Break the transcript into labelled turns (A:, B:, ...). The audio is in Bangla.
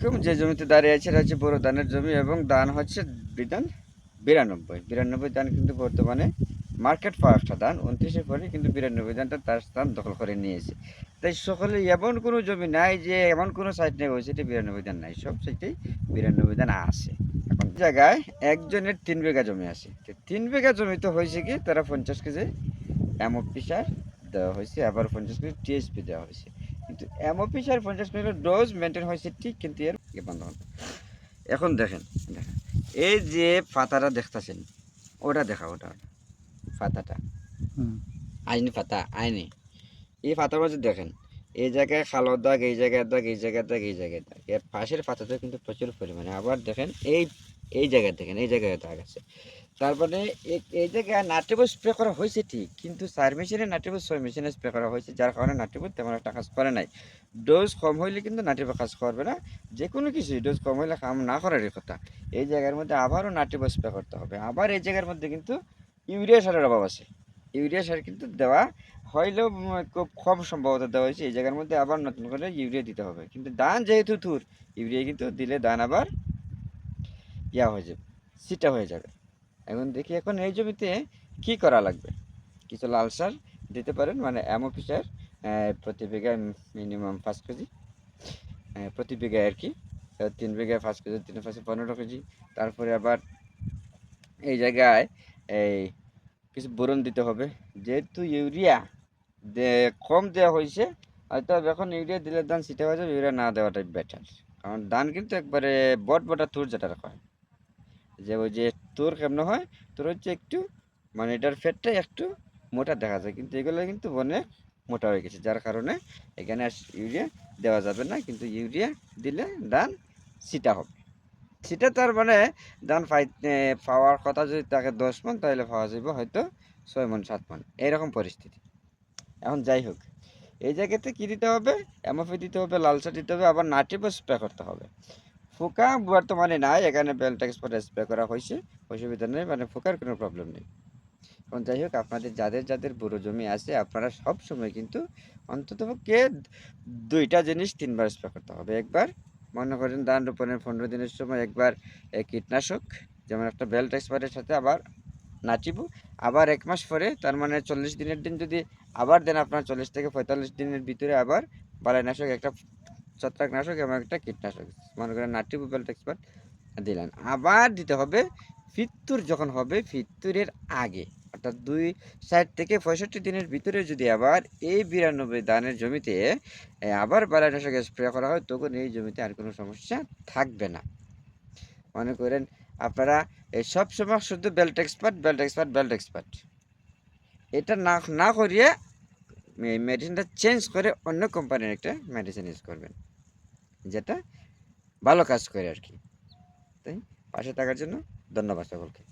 A: আলাইকুম। যে জমিতে দাঁড়িয়ে আছে, এটা হচ্ছে বড় ধানের জমি এবং ধান হচ্ছে বিধান বিরানব্বই। বিরানব্বই ধান কিন্তু বর্তমানে মার্কেট পাওয়া একটা ধান উনত্রিশের পরে কিন্তু বিরানব্বই ধানটা তার স্থান দখল করে নিয়েছে। তাই সকলে এমন কোনো জমি নাই যে এমন কোনো সাইড নেই হয়েছে এটা বিরানব্বই ধান নাই, সব সাইডেই বিরানব্বই ধান আছে। এখন জায়গায় একজনের তিন বিঘা জমি আছে। তো তিন বিঘা জমি তো হয়েছে কি, তারা পঞ্চাশ কেজি এমওপি সার দেওয়া হয়েছে, আবার পঞ্চাশ কেজি টিএসপি দেওয়া হয়েছে। কিন্তু এমওপি সার পঞ্চাশ কেজি ডোজ মেনটেন হয়েছে ঠিক কিন্তু এর ইয়ে বন্ধ এখন দেখেন দেখেন এই যে পাতাটা দেখতেছেন ওটা দেখা ওটা। পাতাটা। আইনি পাতা আইনি। এই পাতার মাঝে দেখেন এই জায়গায় খালো দাগ এই জায়গায় দাগ এই জায়গায় দাগ এই জায়গায় দাগ। এর পাশের পাতাতে কিন্তু প্রচুর পরিমাণে আবার দেখেন এই এই জায়গায় দেখেন এই জায়গায় দাগ আছে। তারপরে এই- এই জায়গায় নাটিবো স্প্রে করা হয়েছে ঠিক, কিন্তু চার মেশিনে নাটিবো ছয় মেশিনে স্প্রে করা হয়েছে, যার কারণে নাটিবো তেমন একটা কাজ করে নাই। ডোজ কম হইলে কিন্তু নাটিবো কাজ করবে না যে কোনো কিছু ডোজ কম হইলে কাম না করারই কথা। এই জায়গার মধ্যে আবারও নাটিবো স্প্রে করতে হবে। আবার এই জায়গার মধ্যে কিন্তু ইউরিয়া সারের অভাব আছে। ইউরিয়া সার কিন্তু দেওয়া হইলেও খুব কম সম্ভবত দেওয়া হয়েছে। এই জায়গার মধ্যে আবার নতুন করে ইউরিয়া দিতে হবে। কিন্তু ধান যেহেতু থুর ইউরিয়া কিন্তু দিলে ধান আবার ইয়া হয়ে যাবে সিটা হয়ে যাবে। এখন দেখি এখন এই জমিতে কি করা লাগবে? কিছু লাল সার দিতে পারেন মানে এমওপি সার প্রতি বিঘায় মিনিমাম পাঁচ কেজি প্রতি বিঘায় আর কি। তিন বিঘায় পাঁচ কেজি, তিন পাঁচে পনেরো কেজি। তারপরে আবার এই জায়গায় এই কিছু বোরন দিতে হবে। যেহেতু ইউরিয়া কম দেওয়া হয়েছে, হয়তো এখন ইউরিয়া দিলে ধান ছিটে হয়ে যাবে, ইউরিয়া না দেওয়াটাই বেটার কারণ ধান কিন্তু একবারে বট বটা তুর যেটা রাখা হয়। যে ওই যে তোর কেমন হয়? তোর হচ্ছে একটু মানে এটার ফেটটা একটু মোটা দেখা যায়। কিন্তু এগুলো কিন্তু অনেক মোটা হয়ে গেছে। যার কারণে এখানে আর ইউরিয়া দেওয়া যাবে না। কিন্তু ইউরিয়া দিলে ধান সিটা হবে। সিটা তার মানে ধান পাই পাওয়ার কথা যদি তাকে দশ মন, তাহলে পাওয়া যাবে হয়তো ছয় মন, সাত মন। এইরকম পরিস্থিতি। এখন যাই হোক, এই জায়গাতে কী দিতে হবে? এমএফি দিতে হবে, লালচা দিতে হবে, আবার নাটিবো স্প্রে করতে হবে। ফুকা বর্তমানে নাই, এখানে বেলটেক্স পরে স্প্রে করা হয়েছে, অসুবিধা নেই মানে ফুকার কোনো প্রবলেম নেই। এখন যাই হোক, আপনাদের যাদের যাদের বুড়ো জমি আছে, আপনারা সব সময় কিন্তু অন্ততপক্ষে দুইটা জিনিস তিনবার স্প্রে করতে হবে। একবার মনে করেন ধান রোপণের পনেরো দিনের সময় একবার কীটনাশক, যেমন একটা বেল্ট এক্সপায়ারের সাথে আবার নাচিব। আবার এক মাস পরে, তার মানে চল্লিশ দিনের দিন যদি আবার দেন আপনার চল্লিশ থেকে পঁয়তাল্লিশ দিনের ভিতরে আবার বালাইনাশক একটা ছত্রাকনাশক এবং একটা কীটনাশক। মনে করেন বেল্ট এক্সপার্ট দিলেন। আবার দিতে হবে ফিত্তুর। যখন হবে ফিত্তুরের আগে, অর্থাৎ দুই ষাট থেকে পঁয়ষট্টি দিনের ভিতরে যদি আবার এই বিরানব্বই ধানের জমিতে আবার বালাইনাশক স্প্রে করা হয়, তখন এই জমিতে আর কোনো সমস্যা থাকবে না। মনে করেন আপনারা এই সব সময় শুধু belt expert belt expert belt expert এটা না না করিয়ে মেডিসিনটা চেঞ্জ করে অন্য কোম্পানির একটা মেডিসিন ইউজ করবেন। যেটা ভালো কাজ করে আর কি। তাই পাশে থাকার জন্য ধন্যবাদ সকলকে।